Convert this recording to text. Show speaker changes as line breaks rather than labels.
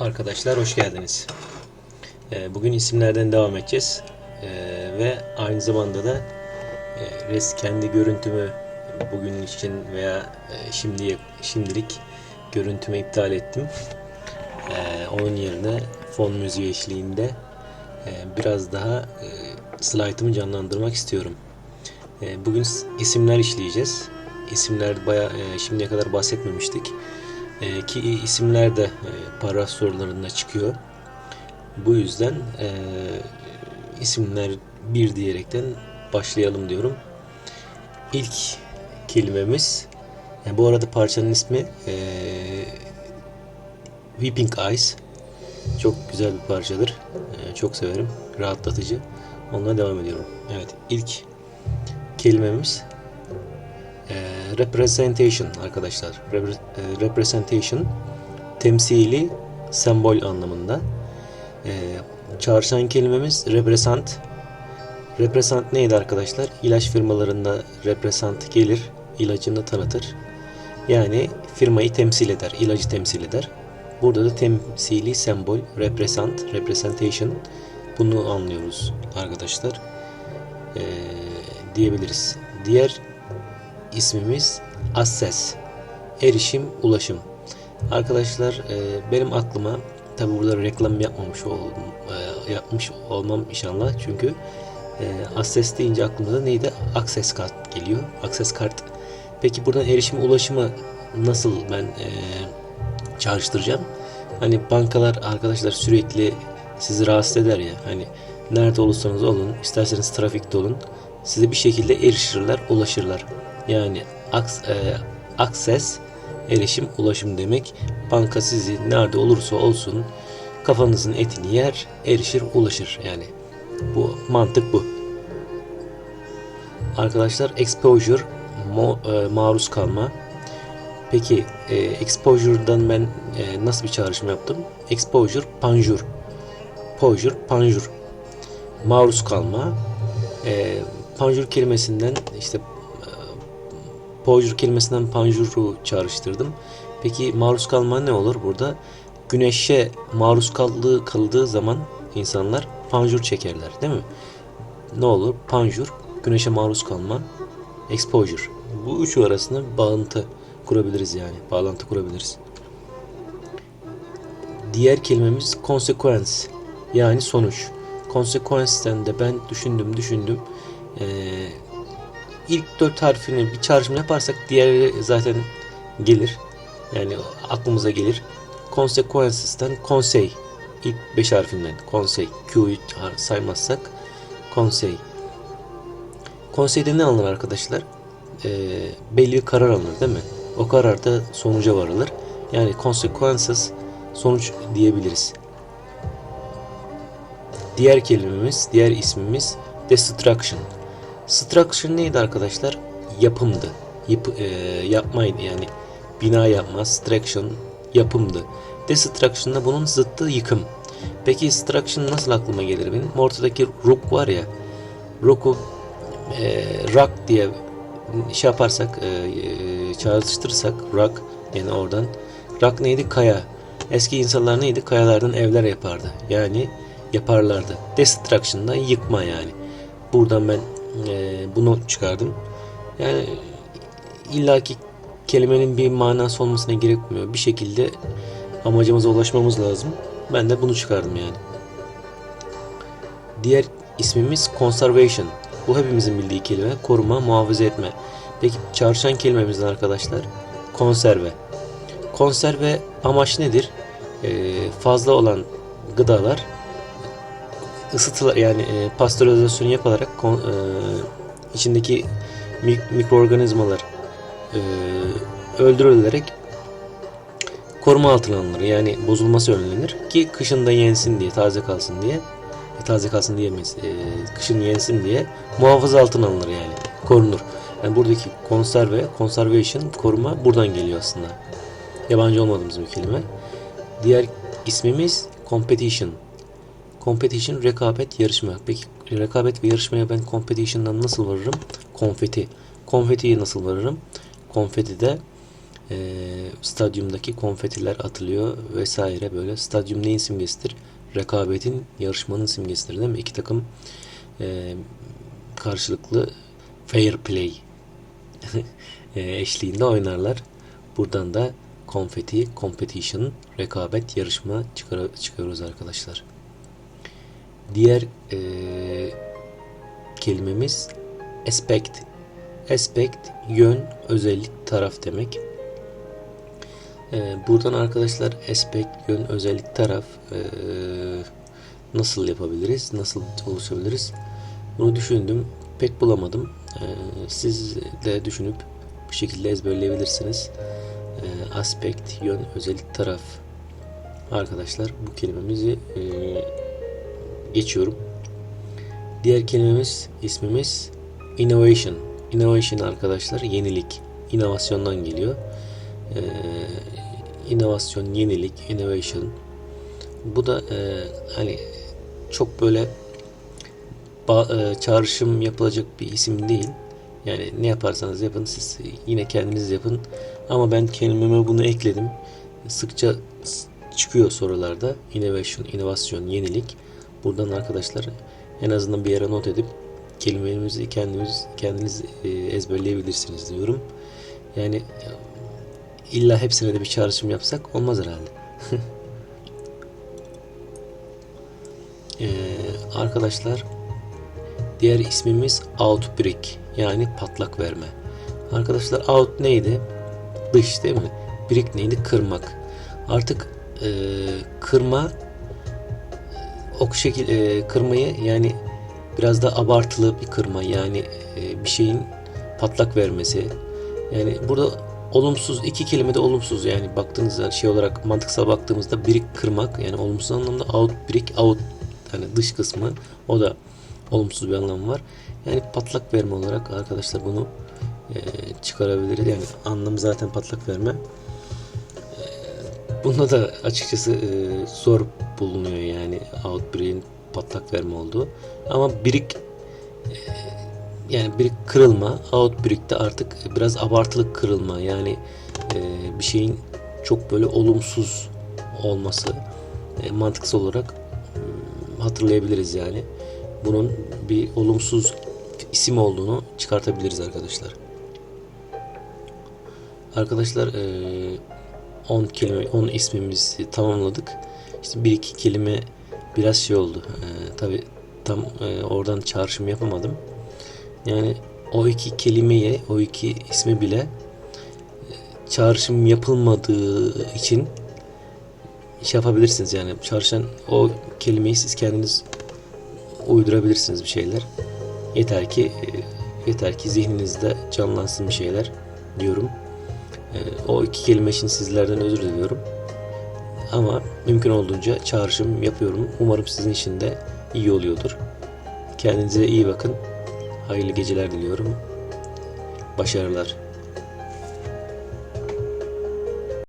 Arkadaşlar hoş geldiniz. Ee, Bugün isimlerden devam edeceğiz. Ee, Ve aynı zamanda da e, res kendi görüntümü bugün için veya e, şimdiye şimdilik görüntümü iptal ettim. Ee, Onun yerine fon müziği eşliğinde e, biraz daha slaytımı canlandırmak istiyorum. Bugün isimler işleyeceğiz. İsimler bayağı şimdiye kadar bahsetmemiştik. E, ki isimler de e, para sorularında çıkıyor. Bu yüzden e, isimler bir diyerekten başlayalım diyorum. İlk kelimemiz, yani bu arada parçanın ismi e, Weeping Eyes. Çok güzel bir parçadır. E, çok severim. Rahatlatıcı. Onunla devam ediyorum. Evet, ilk kelimemiz e, representation arkadaşlar. E, representation temsili sembol anlamında. E, çağrışan kelimemiz represent. Represent neydi arkadaşlar? İlaç firmalarında represent gelir, ilacını tanıtır. Yani firmayı temsil eder, ilacı temsil eder. Burada da temsili sembol, represent, representation bunu anlıyoruz arkadaşlar. E, diyebiliriz. Diğer ismimiz Access. Erişim, ulaşım. Arkadaşlar e, benim aklıma tabi burada reklam yapmamış ol, e, yapmış olmam inşallah çünkü e, Access deyince aklımda neydi? Access kart geliyor. Access kart. Peki buradan erişim ulaşımı nasıl ben e, çağrıştıracağım? Hani bankalar arkadaşlar sürekli sizi rahatsız eder ya. Hani nerede olursanız olun, isterseniz trafikte olun, size bir şekilde erişirler, ulaşırlar. Yani aks, e, access, erişim, ulaşım demek. Banka sizi nerede olursa olsun kafanızın etini yer, erişir, ulaşır. Yani bu mantık bu. Arkadaşlar exposure mo- e, maruz kalma. Peki e, exposure'dan ben nasıl bir çağrışım yaptım? Exposure panjur. Posure panjur. Maruz kalma. E, panjur kelimesinden işte e, posure kelimesinden panjuru çağrıştırdım. Peki maruz kalma ne olur burada? Güneşe maruz kaldığı, kaldığı zaman insanlar panjur çekerler değil mi? Ne olur? Panjur, güneşe maruz kalma, exposure. Bu üçü arasında bağıntı kurabiliriz yani. Bağlantı kurabiliriz. Diğer kelimemiz consequence. Yani sonuç. Consequence'ten de ben düşündüm düşündüm. Ee, ilk dört harfini bir çağrışım yaparsak diğeri zaten gelir. Yani aklımıza gelir. Consequences'ten konsey. İlk beş harfinden konsey. Q'yu saymazsak konsey. Konseyde ne alınır arkadaşlar? Ee, belli bir karar alınır değil mi? O kararda sonuca varılır. Yani consequences sonuç diyebiliriz. Diğer kelimemiz, diğer ismimiz destruction. Destruction neydi arkadaşlar? Yapımdı. Yap, e, yapmaydı yani. Bina yapma, destruction yapımdı. Destruction da bunun zıttı yıkım. Peki destruction nasıl aklıma gelir benim? Ortadaki rook var ya. Rook'u e, rock diye şey yaparsak, e, e, çağrıştırırsak rock yani oradan rock neydi? Kaya. Eski insanlar neydi? Kayalardan evler yapardı. Yani yaparlardı. Destruction'da yıkma yani. Buradan ben e, bunu çıkardım. Yani illaki kelimenin bir manası olmasına gerekmiyor. Bir şekilde amacımıza ulaşmamız lazım. Ben de bunu çıkardım yani. Diğer ismimiz conservation. Bu hepimizin bildiği kelime. Koruma, muhafaza etme. Peki çağrışan kelimemizden arkadaşlar konserve. Konserve amaç nedir? Ee, fazla olan gıdalar ısıtıla yani e, pastörizasyon yapılarak kon, e, içindeki mik- mikroorganizmalar e, öldürülerek koruma altına alınır. Yani bozulması önlenir ki kışında yensin diye, taze kalsın diye. E, taze kalsın diyemeyiz. E, kışın yensin diye muhafaza altına alınır yani. Korunur. Yani buradaki konserve, conservation, koruma buradan geliyor aslında. Yabancı olmadığımız bir kelime. Diğer ismimiz competition. Competition rekabet yarışma. Peki rekabet ve yarışmaya ben competition'dan nasıl varırım? Konfeti. Konfetiye nasıl varırım? Konfeti de e, stadyumdaki konfetiler atılıyor vesaire böyle. Stadyum neyin simgesidir? Rekabetin, yarışmanın simgesidir değil mi? İki takım e, karşılıklı fair play e, eşliğinde oynarlar. Buradan da konfeti, competition, rekabet, yarışma çıkar çıkıyoruz arkadaşlar. Diğer e, kelimemiz aspect. Aspect yön, özellik, taraf demek. E, buradan arkadaşlar aspect, yön, özellik, taraf e, nasıl yapabiliriz? Nasıl oluşabiliriz? Bunu düşündüm. Pek bulamadım. E, siz de düşünüp bu şekilde ezberleyebilirsiniz. E, aspect, yön, özellik, taraf. Arkadaşlar bu kelimemizi e, geçiyorum. Diğer kelimemiz, ismimiz innovation. Innovation arkadaşlar yenilik, inovasyondan geliyor. Ee, inovasyon, yenilik, innovation. Bu da e, hani çok böyle ba- e, çağrışım yapılacak bir isim değil. Yani ne yaparsanız yapın siz yine kendiniz yapın. Ama ben kelimeme bunu ekledim. Sıkça çıkıyor sorularda. Innovation, inovasyon, yenilik. Buradan arkadaşlar en azından bir yere not edip kelimelerimizi kendiniz kendiniz e, ezberleyebilirsiniz diyorum. Yani illa hepsine de bir çağrışım yapsak olmaz herhalde. Ee, arkadaşlar diğer ismimiz outbreak yani patlak verme. Arkadaşlar out neydi? Dış değil mi? Break neydi? Kırmak. Artık e, kırma o şekil e, kırmayı yani biraz da abartılı bir kırma yani e, bir şeyin patlak vermesi. Yani burada olumsuz iki kelime de olumsuz yani baktığınızda şey olarak mantıksal baktığımızda birik kırmak yani olumsuz anlamda out birik out yani dış kısmı o da olumsuz bir anlamı var. Yani patlak verme olarak arkadaşlar bunu e, çıkarabiliriz. Yani anlamı zaten patlak verme. Bunda da açıkçası e, zor bulunuyor yani outbreak'in patlak verme olduğu. Ama birik e, yani bir kırılma, outbreak'te artık biraz abartılı kırılma yani e, bir şeyin çok böyle olumsuz olması e, mantıksal olarak e, hatırlayabiliriz yani. Bunun bir olumsuz isim olduğunu çıkartabiliriz arkadaşlar. Arkadaşlar e, 10 kelime 10 ismimizi tamamladık. İşte bir iki kelime biraz şey oldu. E, Tabi tam e, oradan çağrışım yapamadım. Yani o iki kelimeye, o iki ismi bile e, çağrışım yapılmadığı için şey yapabilirsiniz yani çağrışan o kelimeyi siz kendiniz uydurabilirsiniz bir şeyler. Yeter ki e, yeter ki zihninizde canlansın bir şeyler diyorum. E, O iki kelime için sizlerden özür diliyorum. Ama mümkün olduğunca çağrışım yapıyorum. Umarım sizin için de iyi oluyordur. Kendinize iyi bakın. Hayırlı geceler diliyorum. Başarılar.